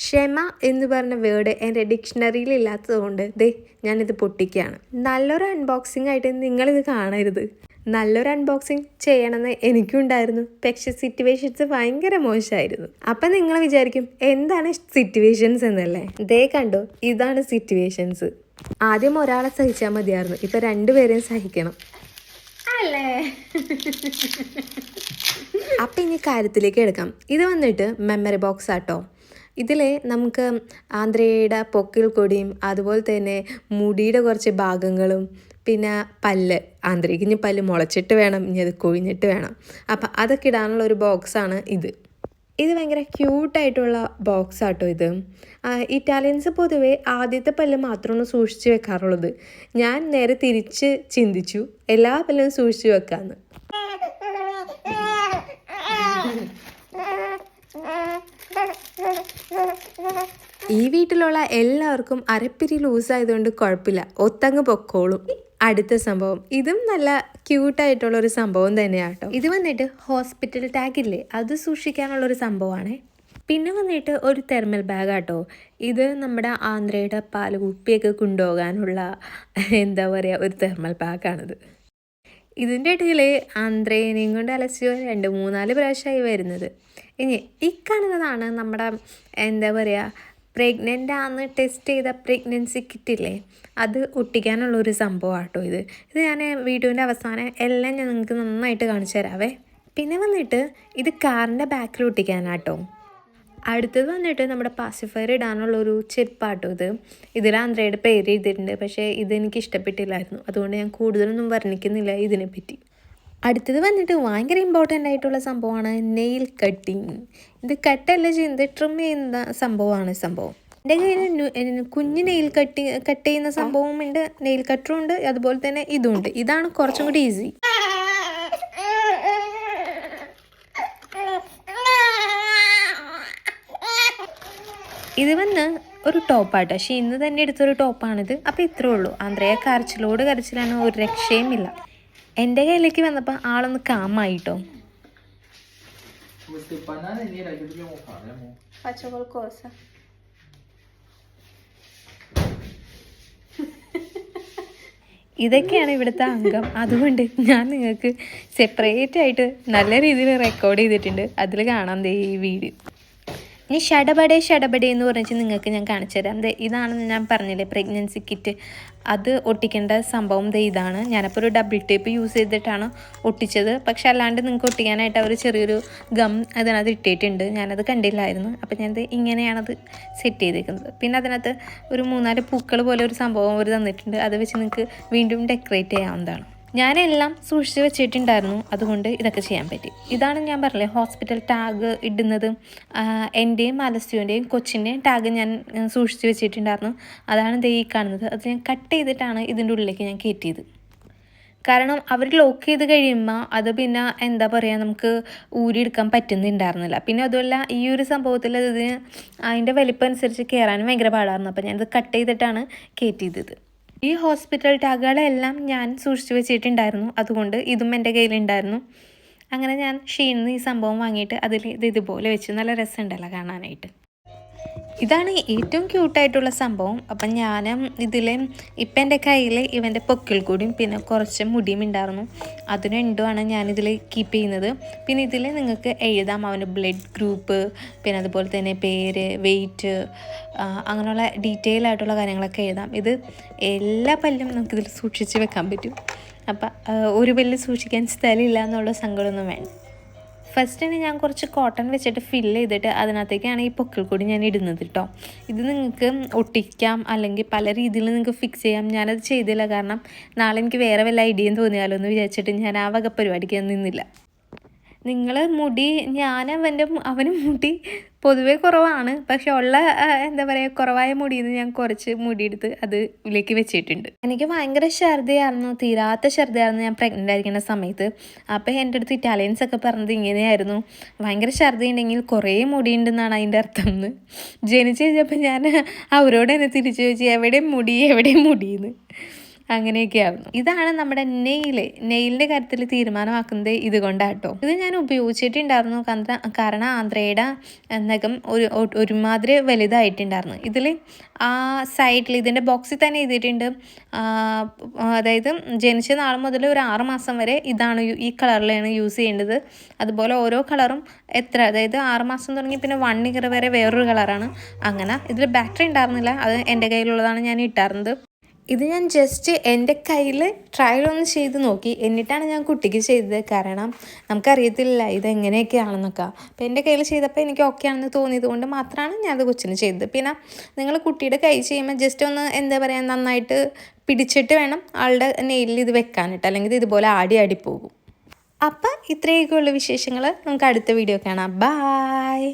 ക്ഷമ എന്ന് പറഞ്ഞ വേർഡ് എന്റെ ഡിക്ഷണറിയിൽ ഇല്ലാത്തതുകൊണ്ട് ദേ ഞാനിത് പൊട്ടിക്കുകയാണ്. നല്ലൊരു അൺബോക്സിംഗ് ആയിട്ട് നിങ്ങളിത് കാണരുത്. നല്ലൊരു അൺബോക്സിങ് ചെയ്യണമെന്ന് എനിക്കും ഉണ്ടായിരുന്നു. പക്ഷെ സിറ്റുവേഷൻസ് ഭയങ്കര മോശമായിരുന്നു. അപ്പം നിങ്ങൾ വിചാരിക്കും എന്താണ് സിറ്റുവേഷൻസ് എന്നല്ലേ? ദേ കണ്ടോ ഇതാണ് സിറ്റുവേഷൻസ് ആദ്യം ഒരാളെ സഹിച്ചാൽ മതിയായിരുന്നു. ഇപ്പം രണ്ടുപേരെയും സഹിക്കണം. അല്ലേ? അപ്പം ഇനി കാര്യത്തിലേക്ക് എടുക്കാം. ഇത് വന്നിട്ട് മെമ്മറി ബോക്സ് ആട്ടോ. ഇതിൽ നമുക്ക് ആന്ധ്രയുടെ പൊക്കിൽ കൊടിയും അതുപോലെ തന്നെ മുടിയുടെ കുറച്ച് ഭാഗങ്ങളും പിന്നെ പല്ല് ആന്ധ്രയ്ക്ക് ഇനി പല്ല് മുളച്ചിട്ട് വേണം ഇനി അത് കൊഴിഞ്ഞിട്ട് വേണം. അപ്പം അതൊക്കെ ഇടാനുള്ള ഒരു ബോക്സാണ് ഇത്. ഇത് ഭയങ്കര ക്യൂട്ടായിട്ടുള്ള ബോക്സ് ആട്ടോ ഇത്. ഇറ്റാലിയൻസ് പൊതുവേ ആദ്യത്തെ പല്ല് മാത്രമാണ് സൂക്ഷിച്ച് വെക്കാറുള്ളത്. ഞാൻ നേരെ തിരിച്ച് ചിന്തിച്ചു എല്ലാ പല്ലും സൂക്ഷിച്ച് വെക്കാമെന്ന് ഈ വീട്ടിലുള്ള എല്ലാവർക്കും അരപ്പിരി ലൂസായതുകൊണ്ട് കുഴപ്പമില്ല. ഒത്തങ്ങ് പൊക്കോളും. അടുത്ത സംഭവം. ഇതും നല്ല ക്യൂട്ടായിട്ടുള്ള ഒരു സംഭവം തന്നെയാണ് ഇത് വന്നിട്ട് ഹോസ്പിറ്റൽ ടാഗ് ഇല്ലേ അത് സൂക്ഷിക്കാനുള്ള ഒരു സംഭവമാണ്. പിന്നെ വന്നിട്ട് ഒരു തെർമൽ ബാഗ് ആട്ടോ ഇത് നമ്മുടെ ആന്ധ്രയുടെ പാൽ കുപ്പിയൊക്കെ കൊണ്ടുപോകാനുള്ള എന്താ പറയുക ഒരു തെർമൽ ബാഗാണിത്. ഇതിന്റെ ഇടയിൽ ആന്ധ്രേനെയും കൊണ്ട് അലസിയോ രണ്ട് മൂന്നാൽ പ്രാവശ്യമായി വരുന്നത്. ഇനി ഈ കാണുന്നതാണ് നമ്മുടെ എന്താ പറയുക പ്രഗ്നന്റ് ആണെന്ന് ടെസ്റ്റ് ചെയ്ത പ്രഗ്നൻസി കിറ്റില്ലേ അത് ഒട്ടിക്കാനുള്ള ഒരു സംഭവം കേട്ടോ ഇത്. ഇത് ഞാൻ വീഡിയോന്റെ അവസാനം എല്ലാം ഞാൻ നിങ്ങൾക്ക് നന്നായിട്ട് കാണിച്ചു തരാവേ. പിന്നെ വന്നിട്ട് ഇത് കാറിന്റെ ബാക്കിൽ ഒട്ടിക്കാനാട്ടോ. അടുത്തത് വന്നിട്ട് നമ്മുടെ പാസിഫയർ ഇടാനുള്ള ഒരു ചെരുപ്പാട്ടോ ഇത്. ഇതിൽ ആന്ധ്രയുടെ പേര് എഴുതിയിട്ടുണ്ട് പക്ഷേ ഇതെനിക്ക് ഇഷ്ടപ്പെട്ടില്ലായിരുന്നു. അതുകൊണ്ട് ഞാൻ കൂടുതലൊന്നും വർണിക്കുന്നില്ല ഇതിനെപ്പറ്റി. അടുത്തത് വന്നിട്ട് ഭയങ്കര ഇമ്പോർട്ടന്റ് ആയിട്ടുള്ള സംഭവമാണ് നെയിൽ കട്ടിങ് ഇത് കട്ടല്ല ചെയ്യുന്നത് ട്രിം ചെയ്യുന്ന സംഭവമാണ് സംഭവം. എന്റെ കയ്യിൽ കുഞ്ഞ് നെയിൽ കട്ടി കട്ട് ചെയ്യുന്ന സംഭവം ഉണ്ട് നെയിൽ കട്ടറും ഉണ്ട് അതുപോലെ തന്നെ ഇതും ഉണ്ട്. ഇതാണ് കുറച്ചും കൂടി ഈസി ഇത് വന്ന് ഒരു ടോപ്പാട്ടോ പക്ഷേ ഇന്ന് തന്നെ എടുത്തൊരു ടോപ്പാണിത് അപ്പോൾ ഇത്രേ ഉള്ളൂ. ആന്ധ്രയെ കരച്ചിലോട് കരച്ചിലാണ് ഒരു രക്ഷയുമില്ല. എന്റെ കയ്യിലേക്ക് വന്നപ്പോൾ ആളൊന്ന് കാമായിട്ടോ. Faccio qualcosa ഇതൊക്കെയാണ് ഇവിടുത്തെ അംഗം. അതുകൊണ്ട് ഞാൻ നിങ്ങൾക്ക് സെപ്പറേറ്റ് ആയിട്ട് നല്ല രീതിയിൽ റെക്കോർഡ് ചെയ്തിട്ടുണ്ട്. അതിൽ കാണാം ദേ ഈ വീഡിയോ. ഇനി ഷടപടെ ഷടപടെ എന്ന് പറഞ്ഞിട്ട് നിങ്ങൾക്ക് ഞാൻ കാണിച്ചു തരാം. ദേ ഇതാണ് ഞാൻ പറഞ്ഞില്ലേ പ്രഗ്നൻസി കിറ്റ് അത് ഒട്ടിക്കേണ്ട സംഭവം ഇതാണ്. ഞാനപ്പോൾ ഒരു ഡബിൾ ടേപ്പ് യൂസ് ചെയ്തിട്ടാണ് ഒട്ടിച്ചത്. പക്ഷെ അല്ലാണ്ട് നിങ്ങൾക്ക് ഒട്ടിക്കാനായിട്ട് അവർ ചെറിയൊരു ഗം അതിനകത്ത് ഇട്ടിട്ടുണ്ട്. ഞാനത് കണ്ടില്ലായിരുന്നു. അപ്പോൾ ഞാനത് ഇങ്ങനെയാണത് സെറ്റ് ചെയ്തേക്കുന്നത്. പിന്നെ അതിനകത്ത് ഒരു മൂന്നാൽ പൂക്കൾ പോലെ ഒരു സംഭവം അവർ തന്നിട്ടുണ്ട്. അത് വെച്ച് നിങ്ങൾക്ക് വീണ്ടും ഡെക്കറേറ്റ് ചെയ്യാവുന്നതാണ്. ഞാനെല്ലാം സൂക്ഷിച്ച് വെച്ചിട്ടുണ്ടായിരുന്നു. അതുകൊണ്ട് ഇതൊക്കെ ചെയ്യാൻ പറ്റി. ഇതാണ് ഞാൻ പറഞ്ഞില്ലേ ഹോസ്പിറ്റൽ ടാഗ് ഇടുന്നത്. എന്റെയും അലസ്യുവിന്റെയും കൊച്ചിന്റെയും ടാഗ് ഞാൻ സൂക്ഷിച്ച് വെച്ചിട്ടുണ്ടായിരുന്നു. അതാണ് ദേ ഈ കാണുന്നത്. അത് ഞാൻ കട്ട് ചെയ്തിട്ടാണ് ഇതിന്റെ ഉള്ളിലേക്ക് ഞാൻ കയറ്റിയത് കാരണം അവർ ലോക്ക് ചെയ്ത് കഴിയുമ്പോൾ അത് പിന്നെ എന്താ പറയുക നമുക്ക് ഊരിയെടുക്കാൻ പറ്റുന്നുണ്ടായിരുന്നില്ല. പിന്നെ അതുമല്ല ഈ ഒരു സംഭവത്തിൽ ഇതിന് അതിന്റെ വലിപ്പം അനുസരിച്ച് കയറാനും ഭയങ്കര പാടായിരുന്നു. അപ്പോൾ ഞാനത് കട്ട് ചെയ്തിട്ടാണ് കയറ്റിയത് ഈ ഹോസ്പിറ്റൽ ടാഗുകളെല്ലാം ഞാൻ സൂക്ഷിച്ചു വെച്ചിട്ടുണ്ടായിരുന്നു. അതുകൊണ്ട് ഇതും എന്റെ കയ്യിലുണ്ടായിരുന്നു. അങ്ങനെ ഞാൻ ഷീന്ന് ഈ സംഭവം വാങ്ങിയിട്ട് അതിൽ ഇത് ഇതുപോലെ വെച്ച് നല്ല രസമുണ്ടല്ലോ കാണാനായിട്ട്. ഇതാണ് ഏറ്റവും ക്യൂട്ടായിട്ടുള്ള സംഭവം. അപ്പം ഞാനും ഇതിൽ ഇപ്പം എന്റെ കയ്യിൽ ഇവന്റെ പൊക്കിൽ കൂടിയും പിന്നെ കുറച്ച് മുടിയും ഉണ്ടായിരുന്നു അതിനു രണ്ടുമാണ് ഞാനിതിൽ കീപ്പ് ചെയ്യുന്നത്. പിന്നെ ഇതിൽ നിങ്ങൾക്ക് എഴുതാം. അവന്റെ ബ്ലഡ് ഗ്രൂപ്പ് പിന്നെ അതുപോലെ തന്നെ പേര് വെയിറ്റ് അങ്ങനെയുള്ള ഡീറ്റെയിൽ ആയിട്ടുള്ള കാര്യങ്ങളൊക്കെ എഴുതാം. ഇത് എല്ലാ പല്ലും നമുക്കിതിൽ സൂക്ഷിച്ച് വെക്കാൻ പറ്റും. അപ്പം ഒരു പല്ല് സൂക്ഷിക്കാൻ സ്ഥലമില്ല എന്നുള്ള സങ്കടമൊന്നും വേണ്ട. ഫസ്റ്റിന് ഞാൻ കുറച്ച് കോട്ടൺ വെച്ചിട്ട് ഫിൽ ചെയ്തിട്ട് അതിനകത്തേക്കാണ് ഈ പൊക്കിൾ കൂടി ഞാൻ ഇടുന്നത് കേട്ടോ ഇത് നിങ്ങൾക്ക് ഒട്ടിക്കാം അല്ലെങ്കിൽ പല രീതിയിൽ നിങ്ങൾക്ക് ഫിക്സ് ചെയ്യാം. ഞാനത് ചെയ്തില്ല. കാരണം നാളെ എനിക്ക് വേറെ വല്ല ഐഡിയയും തോന്നിയാലോ എന്ന് വിചാരിച്ചിട്ട് ഞാൻ ആ വക പരിപാടിക്ക് നിന്നില്ല. നിങ്ങൾ മുടി ഞാൻ അവന്റെ അവന് മുടി പൊതുവേ കുറവാണ്. പക്ഷെ ഉള്ള എന്താ പറയുക കുറവായ മുടിയിൽ നിന്ന് ഞാൻ കുറച്ച് മുടിയെടുത്ത് അത് ഇതിലേക്ക് വെച്ചിട്ടുണ്ട്. എനിക്ക് ഭയങ്കര ഛർദിയായിരുന്നു തീരാത്ത ഛർദിയായിരുന്നു ഞാൻ പ്രഗ്നന്റ് ആയിരിക്കുന്ന സമയത്ത്. അപ്പോൾ എന്റെ അടുത്ത് ഇറ്റാലിയൻസ് ഒക്കെ പറഞ്ഞത് ഇങ്ങനെയായിരുന്നു. ഭയങ്കര ഛർദി ഉണ്ടെങ്കിൽ കുറേ മുടിയുണ്ടെന്നാണ് അതിന്റെ അർത്ഥം എന്ന്. ജനിച്ചു കഴിഞ്ഞപ്പോൾ ഞാൻ അവരോട് എന്നെ തിരിച്ചു ചോദിച്ചു എവിടെ മുടി എവിടെ മുടിയെന്ന് അങ്ങനെയൊക്കെയായിരുന്നു. ഇതാണ് നമ്മുടെ നെയിൽ. നെയിലിന്റെ കാര്യത്തിൽ തീരുമാനമാക്കുന്നത് ഇതുകൊണ്ടാട്ടോ. ഇത് ഞാൻ ഉപയോഗിച്ചിട്ടുണ്ടായിരുന്നു. കാരണം ആന്ധ്രയുടെ നഖം ഒരു ഒരുമാതിരി വലുതായിട്ടുണ്ടായിരുന്നു. ഇതിൽ ആ സൈഡിൽ ഇതിന്റെ ബോക്സിൽ തന്നെ എഴുതിയിട്ടുണ്ട്. അതായത് ജനിച്ച നാൾ മുതൽ ഒരു ആറ് മാസം വരെ ഇതാണ് ഈ കളറിലാണ് യൂസ് ചെയ്യേണ്ടത്. അതുപോലെ ഓരോ കളറും എത്ര അതായത് ആറ് മാസം തുടങ്ങി പിന്നെ വൺ ഇയർ വരെ വേറൊരു കളറാണ്. അങ്ങനെ ഇതിൽ ബാറ്ററി ഉണ്ടായിരുന്നില്ല. അത് എന്റെ കയ്യിലുള്ളതാണ് ഞാൻ ഇട്ടായിരുന്നത് ഇത് ഞാൻ ജസ്റ്റ് എന്റെ കയ്യിൽ ട്രയൽ ഒന്ന് ചെയ്ത് നോക്കി. എന്നിട്ടാണ് ഞാൻ കുട്ടിക്ക് ചെയ്തത്. കാരണം നമുക്കറിയത്തില്ല ഇത് എങ്ങനെയൊക്കെയാണെന്നൊക്കെ. അപ്പോൾ എന്റെ കയ്യിൽ ചെയ്തപ്പോൾ എനിക്ക് ഓക്കെ ആണെന്ന് തോന്നിയത് കൊണ്ട് മാത്രമാണ് ഞാനത് കൊച്ചിന് ചെയ്തത്. പിന്നെ നിങ്ങൾ കുട്ടിയുടെ കൈ ചെയ്യുമ്പോൾ ജസ്റ്റ് ഒന്ന് എന്താ പറയുക നന്നായിട്ട് പിടിച്ചിട്ട് വേണം ആളുടെ നെയിലിൽ ഇത് വെക്കാനിട്ട് അല്ലെങ്കിൽ ഇത് ഇതുപോലെ ആടി ആടി പോകും. അപ്പം ഇത്രയൊക്കെയുള്ള വിശേഷങ്ങൾ നമുക്ക് അടുത്ത വീഡിയോ കാണാം. ബായ്